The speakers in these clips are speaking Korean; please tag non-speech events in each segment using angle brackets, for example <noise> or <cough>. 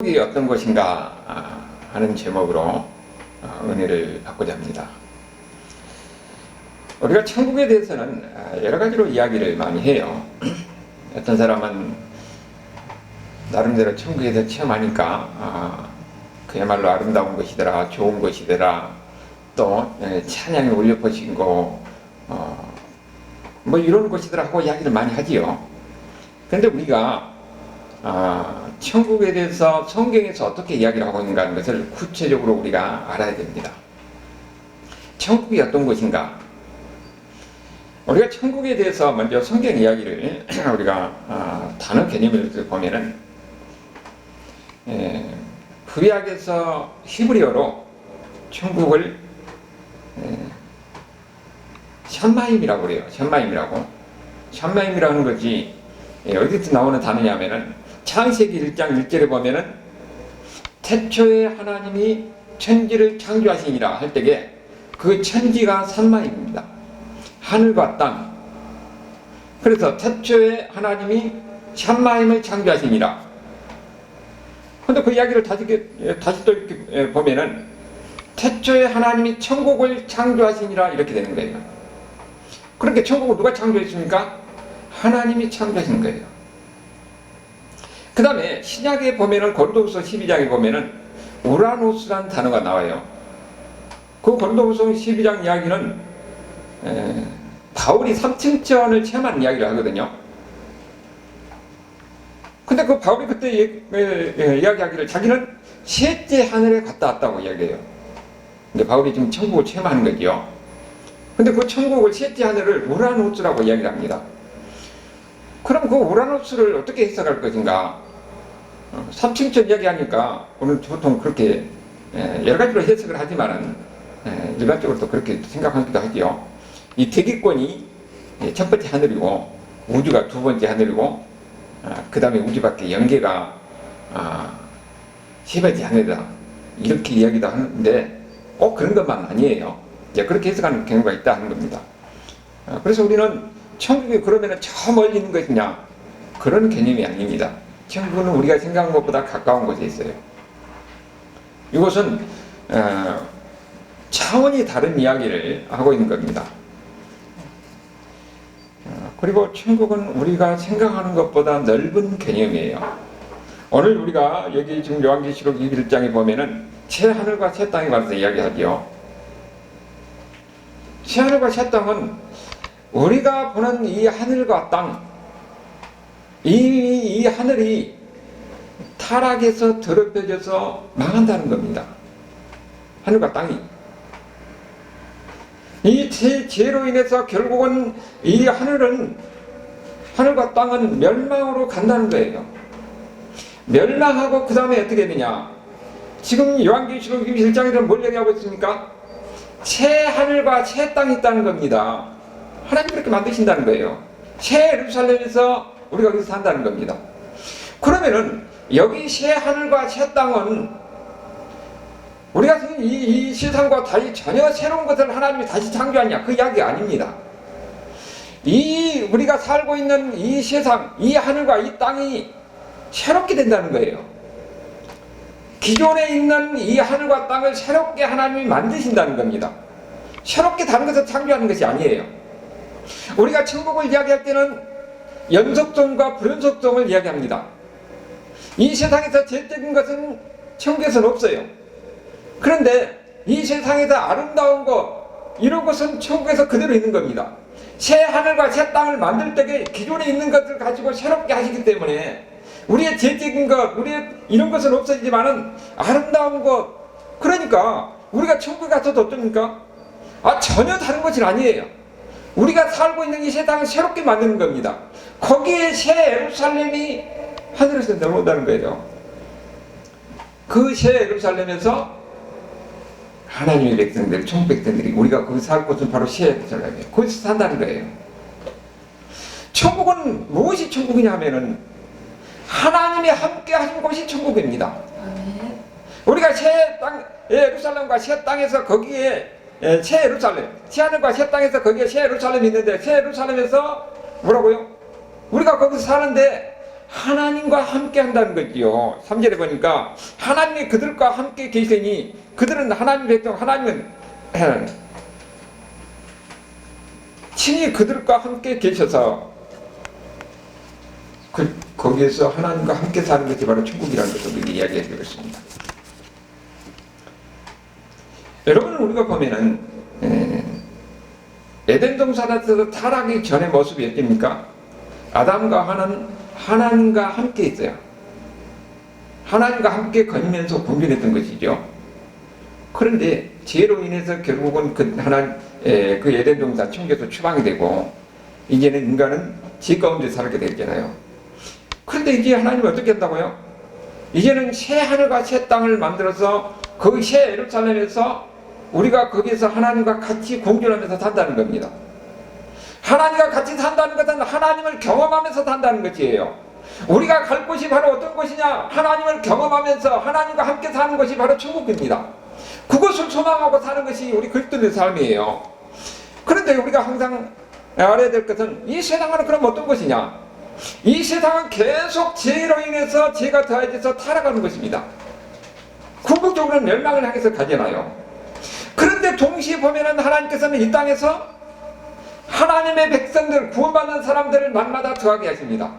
천국이 어떤 것인가 아, 하는 제목으로 어, 은혜를 받고자 합니다. 우리가 천국에 대해서는 아, 여러 가지로 이야기를 많이 해요. 어떤 사람은 나름대로 천국에 대해 체험하니까 아, 그야말로 아름다운 것이더라, 좋은 것이더라, 또 예, 찬양이 울려 퍼지고 어, 뭐 이런 것이더라 하고 이야기를 많이 하지요. 그런데 우리가 아, 천국에 대해서 성경에서 어떻게 이야기를 하고 있는가 하는 것을 구체적으로 우리가 알아야 됩니다. 천국이 어떤 것인가? 우리가 천국에 대해서 먼저 성경 이야기를 <clears throat> 우리가 아, 단어 개념을 보면은 에, 구약에서 히브리어로 천국을 에, 샴마임이라고 그래요. 샴마임이라고. 샴마임이라는 것이 예, 어디서 나오는 단어냐면은 창세기 1장 1절에 보면은 태초에 하나님이 천지를 창조하시니라 할 때에 그 천지가 산마입니다. 하늘과 땅. 그래서 태초에 하나님이 샴마임을 창조하시니라. 근데 그 이야기를 다시, 이렇게, 다시 또 이렇게 예, 보면은 태초에 하나님이 천국을 창조하시니라 이렇게 되는 거예요. 그렇게 천국을 누가 창조했습니까? 하나님이 창조하신 거예요. 그 다음에 신약에 보면은 고린도후서 12장에 보면은 우라노스라는 단어가 나와요. 그 고린도후서 12장 이야기는 에, 바울이 삼층천을 체험하는 이야기를 하거든요. 근데 그 바울이 그때 예, 예, 예, 이야기하기를 자기는 셋째 하늘에 갔다 왔다고 이야기해요. 근데 바울이 지금 천국을 체험하는 거죠. 근데 그 천국을 셋째 하늘을 우라노스라고 이야기를 합니다. 그럼 그 우라노스를 어떻게 해석할 것인가? 어, 삼층천 이야기하니까 오늘 보통 그렇게 에, 여러 가지로 해석을 하지만은 에, 일반적으로 또 그렇게 생각하기도 하지요. 이 대기권이 예, 첫 번째 하늘이고 우주가 두 번째 하늘이고 아, 그 다음에 우주 밖에 연계가 아, 세 번째 하늘이다. 이렇게 이야기도 하는데 꼭 그런 것만 아니에요. 그렇게 해석하는 경우가 있다 하는 겁니다. 아, 그래서 우리는 천국이 그러면 저 멀리 있는 것이냐? 그런 개념이 아닙니다. 천국은 우리가 생각한 것보다 가까운 곳에 있어요. 이것은 어, 차원이 다른 이야기를 하고 있는 겁니다. 어, 그리고 천국은 우리가 생각하는 것보다 넓은 개념이에요. 오늘 우리가 여기 지금 요한계시록 21장에 보면은 새 하늘과 새 땅에 관해서 이야기하지요. 새 하늘과 새 땅은 우리가 보는 이 하늘과 땅, 이, 이 하늘이 타락해서 더럽혀져서 망한다는 겁니다. 하늘과 땅이. 이 죄, 죄로 인해서 결국은 이 하늘은, 하늘과 땅은 멸망으로 간다는 거예요. 멸망하고 그 다음에 어떻게 되느냐. 지금 요한계시록 1장에서 뭘 얘기하고 있습니까? 새 하늘과 새 땅이 있다는 겁니다. 하나님 그렇게 만드신다는 거예요. 새 예루살렘에서 우리가 여기서 산다는 겁니다. 그러면은 여기 새 하늘과 새 땅은 우리가 이, 이 세상과 달리 전혀 새로운 것을 하나님이 다시 창조하냐 그 이야기 아닙니다. 이 우리가 살고 있는 이 세상, 이 하늘과 이 땅이 새롭게 된다는 거예요. 기존에 있는 이 하늘과 땅을 새롭게 하나님이 만드신다는 겁니다. 새롭게 다른 것을 창조하는 것이 아니에요. 우리가 천국을 이야기할 때는 연속성과 불연속성을 이야기합니다. 이 세상에서 제적인 것은 천국에서는 없어요. 그런데 이 세상에서 아름다운 것, 이런 것은 천국에서 그대로 있는 겁니다. 새 하늘과 새 땅을 만들 때에 기존에 있는 것을 가지고 새롭게 하시기 때문에 우리의 제적인 것, 우리의 이런 것은 없어지지만은 아름다운 것, 그러니까 우리가 천국에 가서도 어떻습니까? 아, 전혀 다른 것이 아니에요. 우리가 살고 있는 이 세상을 새롭게 만드는 겁니다. 거기에 새 예루살렘이 하늘에서 내려온다는 거예요. 그 새 예루살렘에서 하나님의 백성들, 천국 백성들이 우리가 거기 살 곳은 바로 새 예루살렘이에요. 거기서 산다는 거예요. 천국은 무엇이 천국이냐 하면은 하나님이 함께 하신 곳이 천국입니다. 우리가 새 땅, 예루살렘과 새 땅에서 거기에 예, 새 예루살렘, 새 하늘과 새 땅에서 거기에 새 예루살렘이 있는데 새 예루살렘에서 뭐라고요? 우리가 거기서 사는데 하나님과 함께 한다는 거지요. 3절에 보니까 하나님이 그들과 함께 계시니 그들은 하나님 백성 하나님은 친히 그들과 함께 계셔서 그, 거기에서 하나님과 함께 사는 것이 바로 천국이라는 것을 우리가 이야기해 드리고 있습니다. 여러분 우리가 보면은 에, 에덴 동산에서 타락이 전의 모습이 어떻습니까? 아담과 하나는 하나님과 함께 있어요. 하나님과 함께 거니면서 공존했던 것이죠. 그런데 죄로 인해서 결국은 그 하나님 에, 그 에덴 동산 청교에서 추방이 되고 이제는 인간은 죄 가운데 살게 되잖아요. 그런데 이제 하나님은 어떻게 한다고요? 이제는 새 하늘과 새 땅을 만들어서 그 새 예루살렘에서 우리가 거기서 하나님과 같이 공존하면서 산다는 겁니다. 하나님과 같이 산다는 것은 하나님을 경험하면서 산다는 것이에요. 우리가 갈 곳이 바로 어떤 곳이냐? 하나님을 경험하면서 하나님과 함께 사는 것이 바로 천국입니다. 그것을 소망하고 사는 것이 우리 그리스도의 삶이에요. 그런데 우리가 항상 알아야 될 것은 이 세상은 그럼 어떤 것이냐? 이 세상은 계속 죄로 인해서 죄가 더해져서 타락하는 것입니다. 궁극적으로는 멸망을 향해서 가잖아요. 그런데 동시에 보면은 하나님께서는 이 땅에서 하나님의 백성들, 구원받는 사람들을 날마다 더하게 하십니다.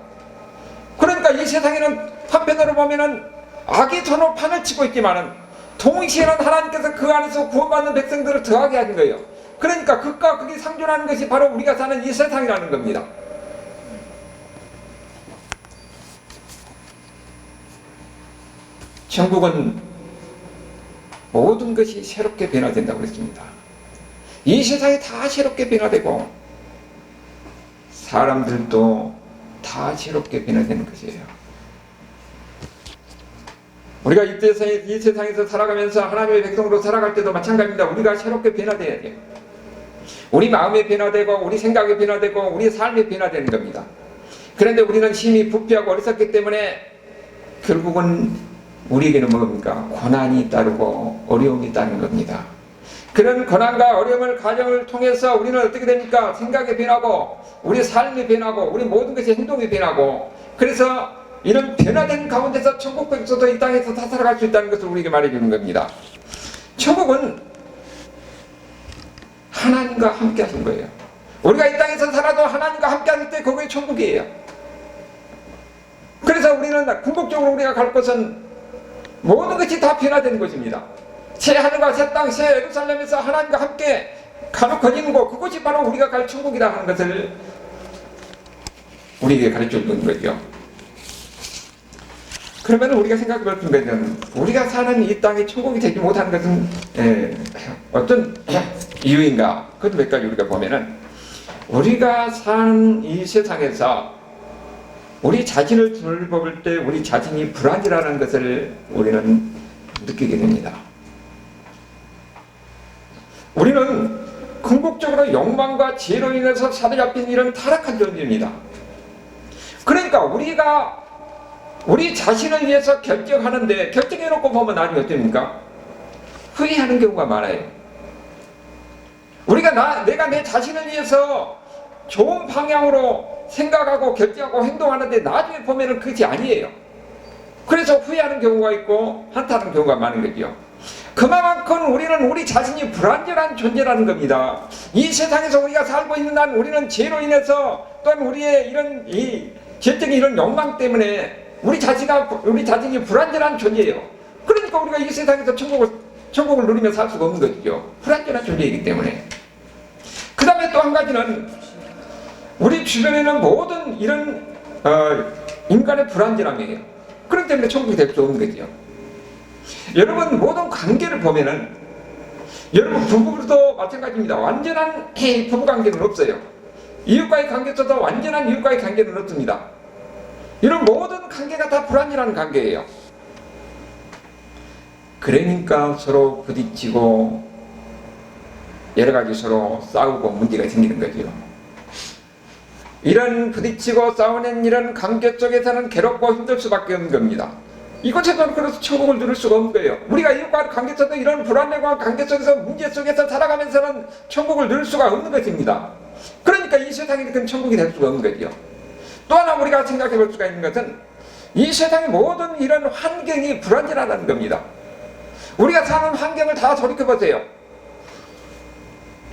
그러니까 이 세상에는 한편으로 보면은 악이 전후 판을 치고 있지만은 동시에는 하나님께서 그 안에서 구원받는 백성들을 더하게 하신 거예요. 그러니까 극과 극이 상존하는 것이 바로 우리가 사는 이 세상이라는 겁니다. 천국은 모든 것이 새롭게 변화된다고 그랬습니다. 이 세상이 다 새롭게 변화되고 사람들도 다 새롭게 변화되는 것이에요. 우리가 이, 세상에, 이 세상에서 살아가면서 하나님의 백성으로 살아갈 때도 마찬가지입니다. 우리가 새롭게 변화돼야 돼요. 우리 마음이 변화되고 우리 생각이 변화되고 우리 삶이 변화되는 겁니다. 그런데 우리는 심히 부패하고 어리석기 때문에 결국은 우리에게는 뭡니까? 고난이 따르고 어려움이 따르는 겁니다. 그런 고난과 어려움을 가정을 통해서 우리는 어떻게 됩니까? 생각이 변하고 우리 삶이 변하고 우리 모든 것이 행동이 변하고 그래서 이런 변화된 가운데서 천국 백성도 이 땅에서 다 살아갈 수 있다는 것을 우리에게 말해주는 겁니다. 천국은 하나님과 함께 하신 거예요. 우리가 이 땅에서 살아도 하나님과 함께 하실 때 그게 천국이에요. 그래서 우리는 궁극적으로 우리가 갈 곳은 모든 것이 다 변화되는 것입니다. 새 하늘과 새 땅, 새 예루살렘에서 하나님과 함께 가로 거니는 곳, 그것이 바로 우리가 갈 천국이라 하는 것을 우리에게 가르쳐 주는 거죠. 그러면 우리가 생각해 볼 것은 우리가 사는 이 땅이 천국이 되지 못하는 것은 에, 어떤 이유인가? 그것도 몇 가지 우리가 보면은 우리가 사는 이 세상에서 우리 자신을 돌볼 때 우리 자신이 불안이라는 것을 우리는 느끼게 됩니다. 우리는 궁극적으로 욕망과 죄로 인해서 사로잡힌 이런 타락한 존재입니다. 그러니까 우리가 우리 자신을 위해서 결정하는데 결정해놓고 보면 나중에 어떻습니까? 후회하는 경우가 많아요. 우리가 나, 내가 내 자신을 위해서 좋은 방향으로 생각하고 결정하고 행동하는데 나중에 보면 은 그것이 아니에요. 그래서 후회하는 경우가 있고 한타하는 경우가 많은 거죠. 그만큼 우리는 우리 자신이 불완전한 존재라는 겁니다. 이 세상에서 우리가 살고 있는 한 우리는 죄로 인해서 또한 우리의 이런 이 죄적인 이런 욕망 때문에 우리 자신가 우리 자신이 불완전한 존재예요. 그러니까 우리가 이 세상에서 천국을 천국을 누리며 살 수가 없는 거죠. 불완전한 존재이기 때문에. 그 다음에 또 한 가지는 우리 주변에는 모든 이런 어, 인간의 불완전함이에요. 그렇기 때문에 천국이 될 수 없는 거죠. 여러분 모든 관계를 보면은 여러분 부부도 마찬가지입니다. 완전한 부부 관계는 없어요. 이웃과의 관계에서도 완전한 이웃과의 관계는 없습니다. 이런 모든 관계가 다 불완전한 관계예요. 그러니까 서로 부딪히고 여러 가지 서로 싸우고 문제가 생기는 거죠. 이런 부딪히고 싸우는 이런 관계 속에서는 괴롭고 힘들 수밖에 없는 겁니다. 이것에서는 그래서 천국을 누릴 수가 없는 거예요. 우리가 이웃과 관계 속에 이런 불안정한 관계 속에서 문제 속에서 살아가면서는 천국을 누릴 수가 없는 것입니다. 그러니까 이 세상에 그 천국이 될 수가 없는 거죠. 또 하나 우리가 생각해 볼 수가 있는 것은 이 세상의 모든 이런 환경이 불안전하다는 겁니다. 우리가 사는 환경을 다 돌이켜 보세요.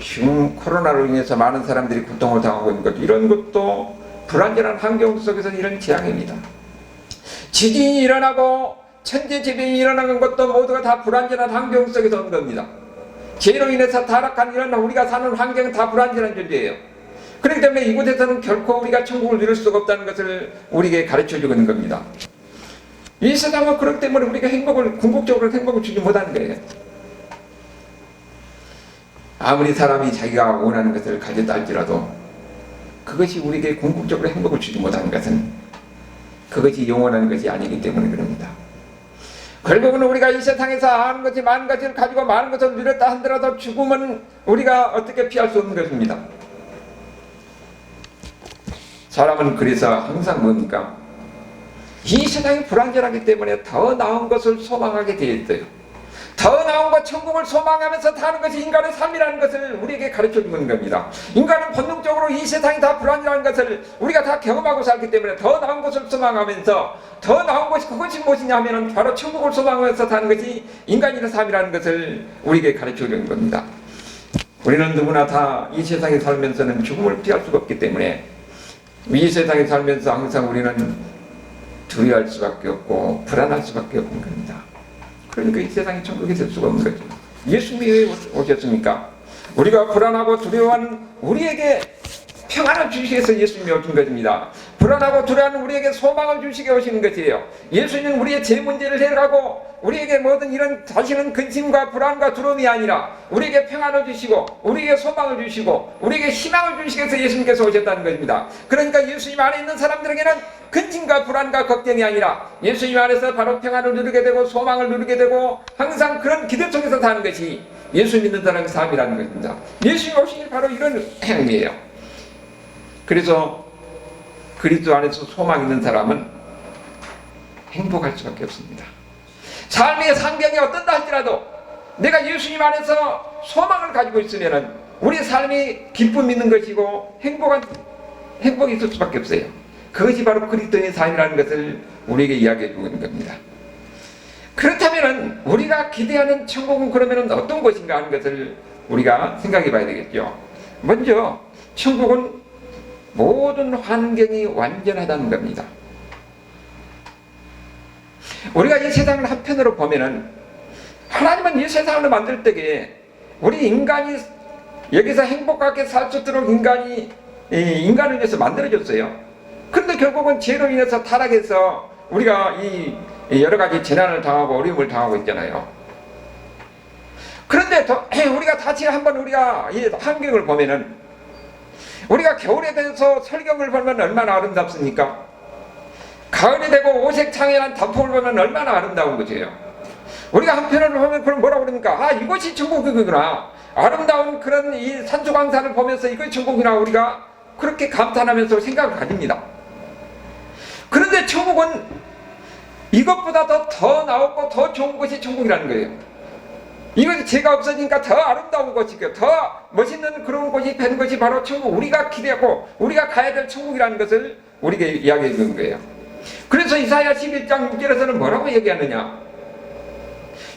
지금 코로나로 인해서 많은 사람들이 고통을 당하고 있는 것 이런 것도 불안전한 환경 속에서 이런 재앙입니다. 지진이 일어나고 천재지변이 일어나는 것도 모두가 다 불안전한 환경 속에서 온 겁니다. 죄로 인해서 타락한 이런 우리가 사는 환경은 다 불안전한 존재예요. 그렇기 때문에 이곳에서는 결코 우리가 천국을 누릴 수가 없다는 것을 우리에게 가르쳐 주고 있는 겁니다. 이 세상은 그렇기 때문에 우리가 행복을 궁극적으로 행복을 주지 못하는 거예요. 아무리 사람이 자기가 원하는 것을 가졌다 할지라도 그것이 우리에게 궁극적으로 행복을 주지 못하는 것은 그것이 영원한 것이 아니기 때문에 그럽니다. 결국은 우리가 이 세상에서 아는 것이 많은 것을 가지고 많은 것을 누렸다 한더라도 죽음은 우리가 어떻게 피할 수 없는 것입니다. 사람은 그래서 항상 뭡니까? 이 세상이 불안전하기 때문에 더 나은 것을 소망하게 되어 있어요. 더 나은 것 천국을 소망하면서 사는 것이 인간의 삶이라는 것을 우리에게 가르쳐 주는 겁니다. 인간은 본능적으로 이 세상이 다 불안이라는 것을 우리가 다 경험하고 살기 때문에 더 나은 것을 소망하면서 더 나은 것이 그것이 무엇이냐 하면 바로 천국을 소망하면서 사는 것이 인간의 삶이라는 것을 우리에게 가르쳐 주는 겁니다. 우리는 누구나 다 이 세상에 살면서는 죽음을 피할 수가 없기 때문에 이 세상에 살면서 항상 우리는 두려워할 수밖에 없고 불안할 수밖에 없는 겁니다. 그러니까 이 세상이 천국이 될 수가 없는 거죠. 예수님이 왜 오셨습니까? 우리가 불안하고 두려워하는 우리에게 평안을 주시기 위해서 예수님이 오신 것입니다. 불안하고 두려워하는 우리에게 소망을 주시게 오시는 것이에요. 예수님은 우리의 제 문제를 해결하고 우리에게 모든 이런 자신은 근심과 불안과 두려움이 아니라 우리에게 평안을 주시고 우리에게 소망을 주시고 우리에게 희망을 주시기 위해서 예수님께서 오셨다는 것입니다. 그러니까 예수님 안에 있는 사람들에게는 근심과 불안과 걱정이 아니라 예수님 안에서 바로 평안을 누리게 되고 소망을 누리게 되고 항상 그런 기대 속에서 사는 것이 예수 믿는 사람의 삶이라는 것입니다. 예수님 오시니 바로 이런 행위예요. 그래서 그리스도 안에서 소망 있는 사람은 행복할 수밖에 없습니다. 삶의 상경이 어떤다 할지라도 내가 예수님 안에서 소망을 가지고 있으면은 우리 삶이 기쁨 있는 것이고 행복한 행복이 있을 수밖에 없어요. 그것이 바로 그리스도의 삶이라는 것을 우리에게 이야기해 주고 있는 겁니다. 그렇다면은 우리가 기대하는 천국은 그러면은 어떤 것인가 하는 것을 우리가 생각해 봐야 되겠죠. 먼저 천국은 모든 환경이 완전하다는 겁니다. 우리가 이 세상을 한편으로 보면은 하나님은 이 세상을 만들 때에 우리 인간이 여기서 행복하게 살 수 있도록 인간이 인간을 위해서 만들어졌어요. 그런데 결국은 죄로 인해서 타락해서 우리가 이 여러 가지 재난을 당하고 어려움을 당하고 있잖아요. 그런데 더, <clears throat> 우리가 다시 한번 우리가 이 환경을 보면은 우리가 겨울에 대해서 설경을 보면 얼마나 아름답습니까? 가을이 되고 오색창이란 단풍을 보면 얼마나 아름다운 거지요. 우리가 한편으로 보면 그럼 뭐라고 그러니까 아 이것이 천국이구나. 아름다운 그런 이 산수광산을 보면서 이것이 천국이나 우리가 그렇게 감탄하면서 생각을 가집니다. 그런데 천국은 이것보다 더, 더 나오고 더 좋은 것이 천국이라는 거예요. 이것이 죄가 없어지니까 더 아름다운 것이고 더 멋있는 그런 곳이 되는 것이 바로 천국 우리가 기대하고 우리가 가야 될 천국이라는 것을 우리에게 이야기해 주는 거예요. 그래서 이사야 11장 6절에서는 뭐라고 얘기하느냐?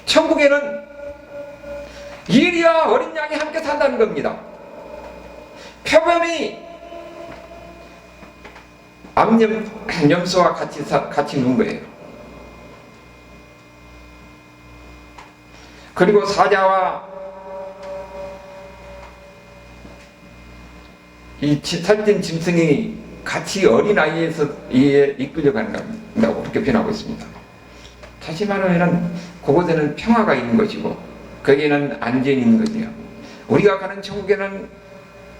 천국에는 이리와 어린 양이 함께 산다는 겁니다. 표범이 암염, 염소와 같이, 사, 같이 누는 거예요. 그리고 사자와 이 살찐 짐승이 같이 어린아이에서 이에 이끌려가는 다고 그렇게 표현하고 있습니다. 다시 말하면 그곳에는 평화가 있는 것이고 거기에는 안전이 있는 것이요. 우리가 가는 천국에는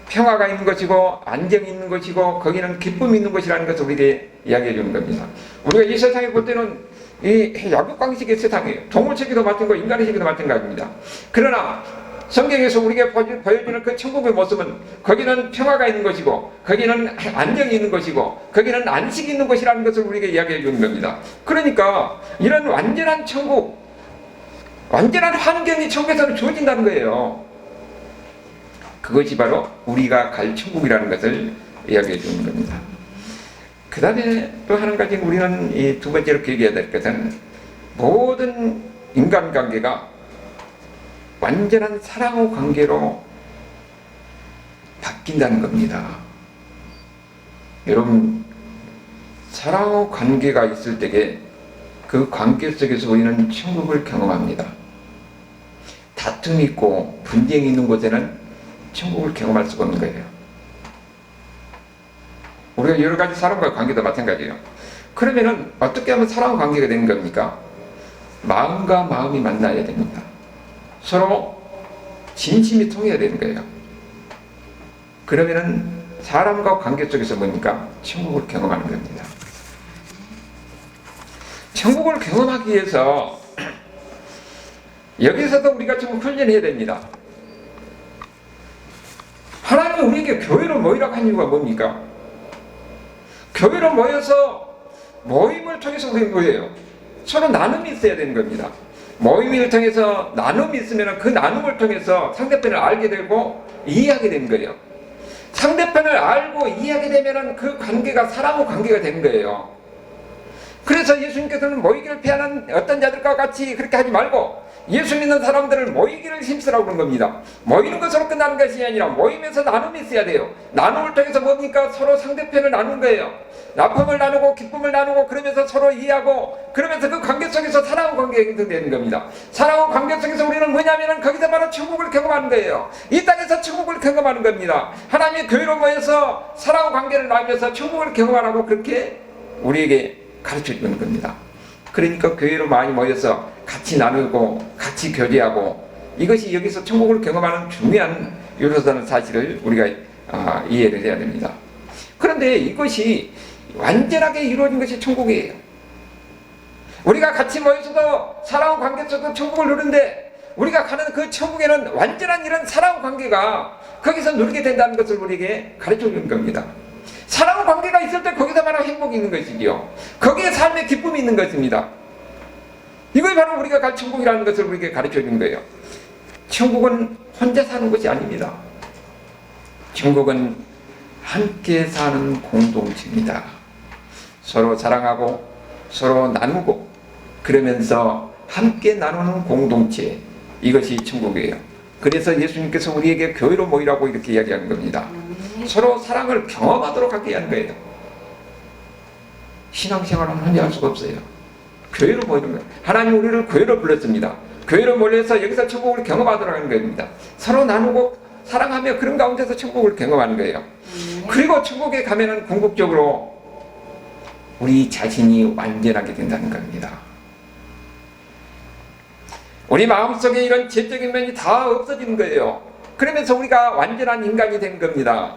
평화가 있는 것이고 안정이 있는 것이고 거기는 기쁨이 있는 것이라는 것을 우리에게 이야기해 주는 겁니다. 우리가 이 세상에 볼 때는 이 야구광식의 세상이에요. 동물 세계도 마찬가지고 인간의 세계도 마찬가지입니다. 그러나 성경에서 우리에게 보여주는 그 천국의 모습은 거기는 평화가 있는 것이고 거기는 안정이 있는 것이고 거기는 안식이 있는 것이라는 것을 우리에게 이야기해 주는 겁니다. 그러니까 이런 완전한 천국 완전한 환경이 천국에서는 주어진다는 거예요. 그것이 바로 우리가 갈 천국이라는 것을 이야기해 주는 겁니다. 그 다음에 또한 가지 우리는 이 두 번째로 기억해야 될 것은 모든 인간관계가 완전한 사랑의 관계로 바뀐다는 겁니다. 여러분, 사랑의 관계가 있을 때에 그 관계 속에서 우리는 천국을 경험합니다. 다툼이 있고 분쟁이 있는 곳에는 천국을 경험할 수가 없는 거예요. 우리가 여러 가지 사람과의 관계도 마찬가지예요. 그러면은 어떻게 하면 사랑 관계가 되는 겁니까? 마음과 마음이 만나야 됩니다. 서로 진심이 통해야 되는 거예요. 그러면은 사람과 관계 속에서 뭡니까? 천국을 경험하는 겁니다. 천국을 경험하기 위해서 <clears throat> 여기서도 우리가 좀 훈련해야 됩니다. 하나님이 우리에게 교회로 모이라고 한 이유가 뭡니까? 교회로 모여서 모임을 통해서 우리는 뭐예요? 서로 나눔이 있어야 되는 겁니다. 모임을 통해서 나눔이 있으면 그 나눔을 통해서 상대편을 알게 되고 이해하게 되는 거예요. 상대편을 알고 이해하게 되면 그 관계가 사람의 관계가 되는 거예요. 그래서 예수님께서는 모이기를 피하는 어떤 자들과 같이 그렇게 하지 말고 예수 믿는 사람들을 모이기를 힘쓰라고 그런 겁니다. 모이는 것으로 끝나는 것이 아니라 모임에서 나눔이 있어야 돼요. 나눔을 통해서 뭡니까? 서로 상대편을 나눈 거예요. 나쁨을 나누고 기쁨을 나누고 그러면서 서로 이해하고 그러면서 그 관계 속에서 사랑의 관계가 형성되는 겁니다. 사랑의 관계 속에서 우리는 뭐냐면은 거기서 바로 천국을 경험하는 거예요. 이 땅에서 천국을 경험하는 겁니다. 하나님의 교회로 모여서 사랑의 관계를 나누면서 천국을 경험하라고 그렇게 우리에게 가르쳐 주는 겁니다. 그러니까 교회로 많이 모여서 같이 나누고 같이 교제하고 이것이 여기서 천국을 경험하는 중요한 요소라는 사실을 우리가 아, 이해를 해야 됩니다. 그런데 이것이 완전하게 이루어진 것이 천국이에요. 우리가 같이 모여서도 사랑 관계 속에서 천국을 누는데 우리가 가는 그 천국에는 완전한 이런 사랑 관계가 거기서 누리게 된다는 것을 우리에게 가르쳐 주는 겁니다. 사랑 관계가 있을 때 거기서 바로 행복이 있는 것이지요. 거기에 삶의 기쁨이 있는 것입니다. 이걸 바로 우리가 갈 천국이라는 것을 우리에게 가르쳐 주는 거예요. 천국은 혼자 사는 것이 아닙니다. 천국은 함께 사는 공동체입니다. 서로 사랑하고 서로 나누고 그러면서 함께 나누는 공동체 이것이 천국이에요. 그래서 예수님께서 우리에게 교회로 모이라고 이렇게 이야기하는 겁니다. 서로 사랑을 경험하도록 하게 하는 거예요. 신앙생활은 혼자 할 수가 없어요. 교회로 모이는 거예요. 하나님 우리를 교회로 불렀습니다. 교회로 몰려서 여기서 천국을 경험하도록 하는 겁니다. 서로 나누고 사랑하며 그런 가운데서 천국을 경험하는 거예요. 그리고 천국에 가면은 궁극적으로 우리 자신이 완전하게 된다는 겁니다. 우리 마음속에 이런 죄적인 면이 다 없어지는 거예요. 그러면서 우리가 완전한 인간이 된 겁니다.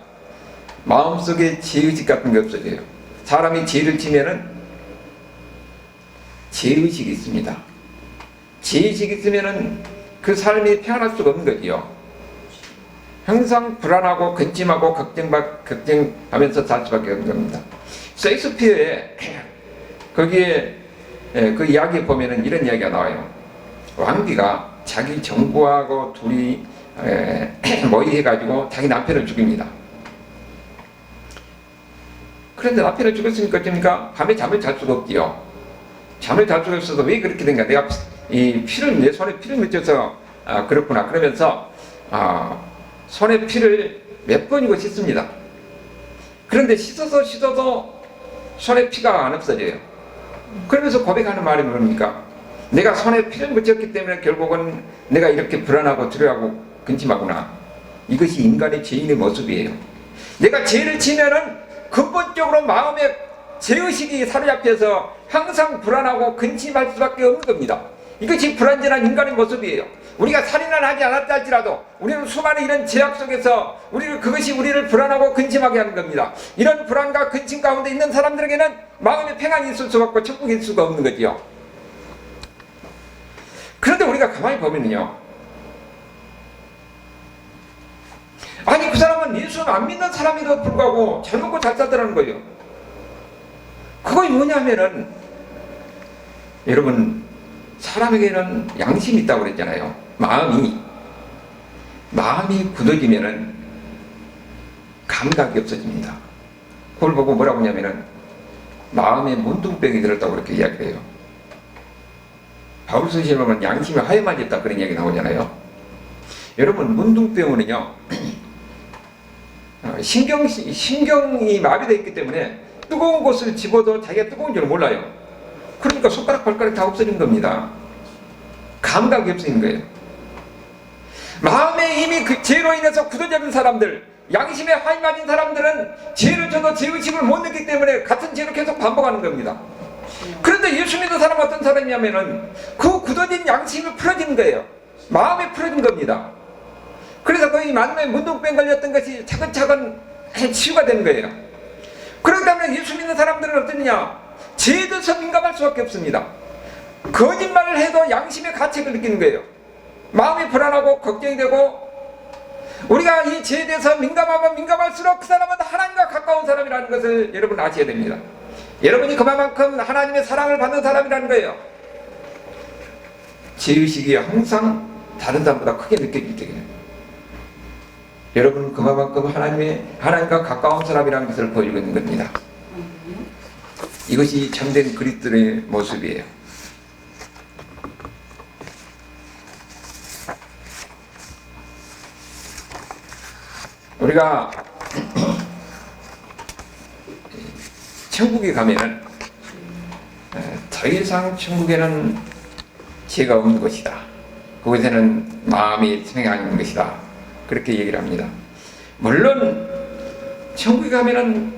마음속에 죄의식 같은 게 없어져요. 사람이 죄를 지면은 죄의식이 있습니다. 죄의식이 있으면은 그 삶이 평안할 수가 없는 거지요. 항상 불안하고 근심하고 걱정받, 걱정하면서 살 수밖에 없는 겁니다. 셰익스피어에 거기에 예, 그 이야기에 보면은 이런 이야기가 나와요. 왕비가 자기 정부하고 둘이 에, <clears throat> 모의해가지고 자기 남편을 죽입니다. 그런데 남편을 죽였으니까 어쩝니까? 밤에 잠을 잘 수가 없지요. 잠을 잘 수가 없어서 왜 그렇게 된가? 내가 이 피를 내 손에 피를 맺혀서 아, 그렇구나. 그러면서 아, 손에 피를 몇 번이고 씻습니다. 그런데 씻어서 씻어도 손에 피가 안 없어져요. 그러면서 고백하는 말이 뭡니까? 내가 손에 피를 묻혔기 때문에 결국은 내가 이렇게 불안하고 두려워하고 근심하구나. 이것이 인간의 죄인의 모습이에요. 내가 죄를 지면은 근본적으로 마음에 죄의식이 사로잡혀서 항상 불안하고 근심할 수밖에 없는 겁니다. 이것이 불완전한 인간의 모습이에요. 우리가 살인을 하지 않았다 할지라도 우리는 수많은 이런 제약 속에서 우리를 그것이 우리를 불안하고 근심하게 하는 겁니다. 이런 불안과 근심 가운데 있는 사람들에게는 마음의 평안이 있을 수가 없고 있을 수가 없는 거지요. 그런데 우리가 가만히 보면요. 아니 그 사람은 예수는 안 믿는 사람에도 불구하고 잘 먹고 잘 살더라는 거예요. 그거 뭐냐면은 여러분 사람에게는 양심이 있다고 그랬잖아요. 마음이 마음이 굳어지면은 감각이 없어집니다. 그걸 보고 뭐라고 하냐면은 마음에 문둥병이 들었다고 그렇게 이야기해요. 바울 선생님은 양심이 하얘만졌다 그런 이야기 나오잖아요. 여러분 문둥병은요 어, 신경 신경이 마비되어 있기 때문에 뜨거운 곳을 집어도 자기가 뜨거운 줄 몰라요. 그러니까 손가락 발가락 다 없어진 겁니다. 감각이 없어진 거예요. 마음에 이미 그 죄로 인해서 굳어진 사람들, 양심에 화이 맞은 사람들은 죄를 져도 죄의식을 못 느끼기 때문에 같은 죄를 계속 반복하는 겁니다. 그런데 예수 믿는 사람 은 어떤 사람이냐면은 그 굳어진 양심이 풀어진 거예요. 마음이 풀어진 겁니다. 그래서 거의 만에 문둥병 걸렸던 것이 차근차근 치유가 된 거예요. 때문에 예수 믿는 사람들은 어떠냐? 죄에 대해서 민감할 수밖에 없습니다. 거짓말을 해도 양심의 가책을 느끼는 거예요. 마음이 불안하고 걱정이 되고 우리가 이 죄에 대해서 민감하면 민감할수록 그 사람은 하나님과 가까운 사람이라는 것을 여러분 아셔야 됩니다. 여러분이 그만큼 하나님의 사랑을 받는 사람이라는 거예요. 죄의식이 항상 다른 사람보다 크게 느껴질 때에요 여러분은 그만큼 하나님의 하나님과 가까운 사람이라는 것을 보여주고 있는 겁니다. 이것이 참된 그리스도의 모습이에요. 우리가 <clears throat> 천국에 가면은 에, 더 이상 천국에는 죄가 없는 것이다. 그곳에는 마음이 생각하는 것이다. 그렇게 얘기를 합니다. 물론 천국에 가면은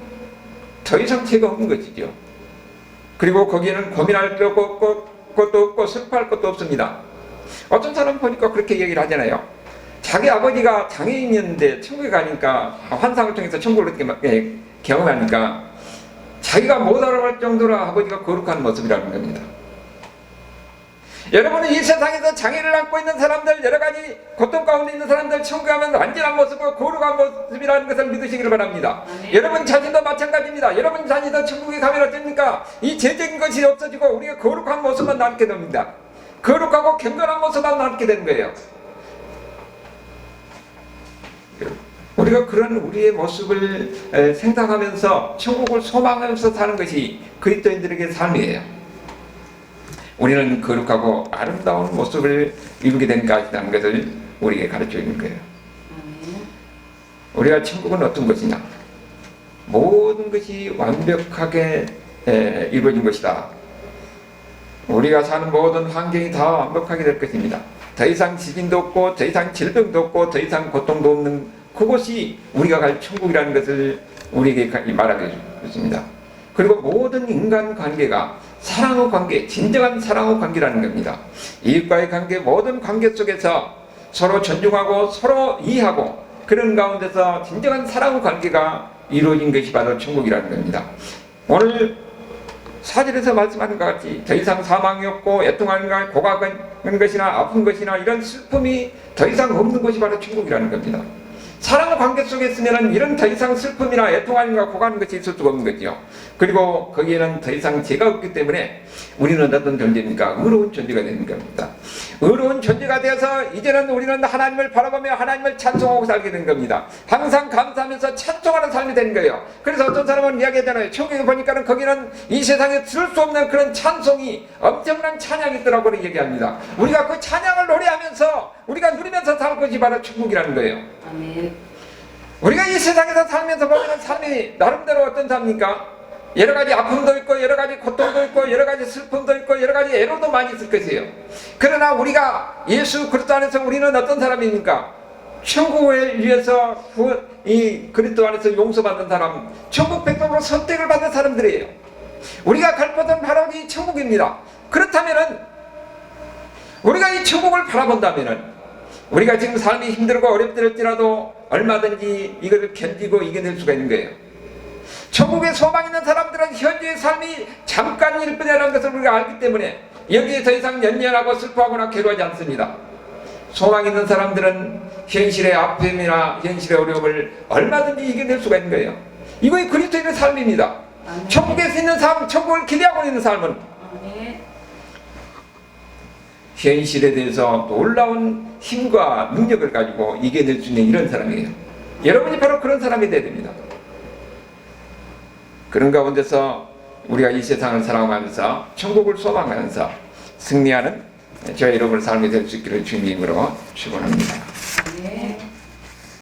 더 이상 죄가 없는 것이죠. 그리고 거기에는 고민할 것도 없고, 슬퍼할 것도 없습니다. 어떤 사람 보니까 그렇게 얘기를 하잖아요. 자기 아버지가 장애인이었는데 천국에 가니까 환상을 통해서 천국을 예, 경험하니까 자기가 못 알아볼 정도로 아버지가 거룩한 모습이라는 겁니다. 여러분은 이 세상에서 장애를 안고 있는 사람들, 여러 가지 고통 가운데 있는 사람들, 천국에 가면 완전한 모습과 거룩한 모습이라는 것을 믿으시기를 바랍니다. 아멘. 여러분 자신도 마찬가지입니다. 여러분 자신도 천국에 가면 어떻습니까? 이 죄적인 것이 없어지고 우리가 거룩한 모습만 남게 됩니다. 거룩하고 경건한 모습만 남게 되는 거예요. 우리가 그런 우리의 모습을 에, 생각하면서 천국을 소망하면서 사는 것이 그리스도인들에게 삶이에요. 우리는 거룩하고 아름다운 모습을 이루게 된 것이라는 것을 우리에게 가르쳐 주는 거예요. 우리가 천국은 어떤 것이냐? 모든 것이 완벽하게 에, 이루어진 것이다. 우리가 사는 모든 환경이 다 완벽하게 될 것입니다. 더 이상 지진도 없고, 더 이상 질병도 없고, 더 이상 고통도 없는 그곳이 우리가 갈 천국이라는 것을 우리에게 가- 말하게 해줬습니다. 그리고 모든 인간 관계가 사랑의 관계, 진정한 사랑의 관계라는 겁니다. 이웃과의 관계, 모든 관계 속에서 서로 존중하고 서로 이해하고 그런 가운데서 진정한 사랑의 관계가 이루어진 것이 바로 천국이라는 겁니다. 오늘 사절에서 말씀하는 것 같이 더 이상 사망이 없고 애통하는 고각은 것이나 아픈 것이나 이런 슬픔이 더 이상 없는 것이 바로 천국이라는 겁니다. 사랑의 관계 속에 있으면 이런 더 이상 슬픔이나 애통하는가 고가는 것이 있을 수가 없는 거죠. 그리고 거기에는 더 이상 죄가 없기 때문에 우리는 어떤 존재입니까? 의로운 존재가 되는 겁니다. 의로운 존재가 되어서 이제는 우리는 하나님을 바라보며 하나님을 찬송하고 살게 된 겁니다. 항상 감사하면서 찬송하는 삶이 되는 거예요. 그래서 어떤 사람은 이야기하잖아요. 천국에 보니까는 거기는 이 세상에 들을 수 없는 그런 찬송이 엄청난 찬양이 있더라고 얘기합니다. 우리가 그 찬양을 노래하면서 우리가 누리면서 살 것이 바로 천국이라는 거예요. 아멘. 우리가 이 세상에서 살면서 보면 삶이 나름대로 어떤 삶입니까? 여러 가지 아픔도 있고 여러 가지 고통도 있고 여러 가지 슬픔도 있고 여러 가지 애로도 많이 있을 것이에요. 그러나 우리가 예수 그리스도 안에서 우리는 어떤 사람입니까? 천국을 위해서 구- 이 그리스도 안에서 용서받는 사람, 천국 백성으로 선택을 받는 사람들이에요. 우리가 갈 곳은 바로 이 천국입니다. 그렇다면은 우리가 이 천국을 바라본다면은 우리가 지금 삶이 힘들고 어렵더라도 얼마든지 이것을 견디고 이겨낼 수가 있는 거예요. 천국에 소망 있는 사람들은 현재의 삶이 잠깐일 뿐이라는 것을 우리가 알기 때문에 여기에 더 이상 연연하고 슬퍼하거나 괴로워하지 않습니다. 소망 있는 사람들은 현실의 아픔이나 현실의 어려움을 얼마든지 이겨낼 수가 있는 거예요. 이거이 그리스도인의 삶입니다. 아멘. 천국에 있는 삶, 천국을 기대하고 있는 삶은. 현실에 대해서 놀라운 힘과 능력을 가지고 이겨낼 수 있는 이런 사람이에요. 여러분이 바로 그런 사람이 되야 됩니다. 그런 가운데서 우리가 이 세상을 살아가면서 천국을 소망하면서 승리하는 저희 여러분의 삶이 될 수 있기를 주님으로 축원합니다.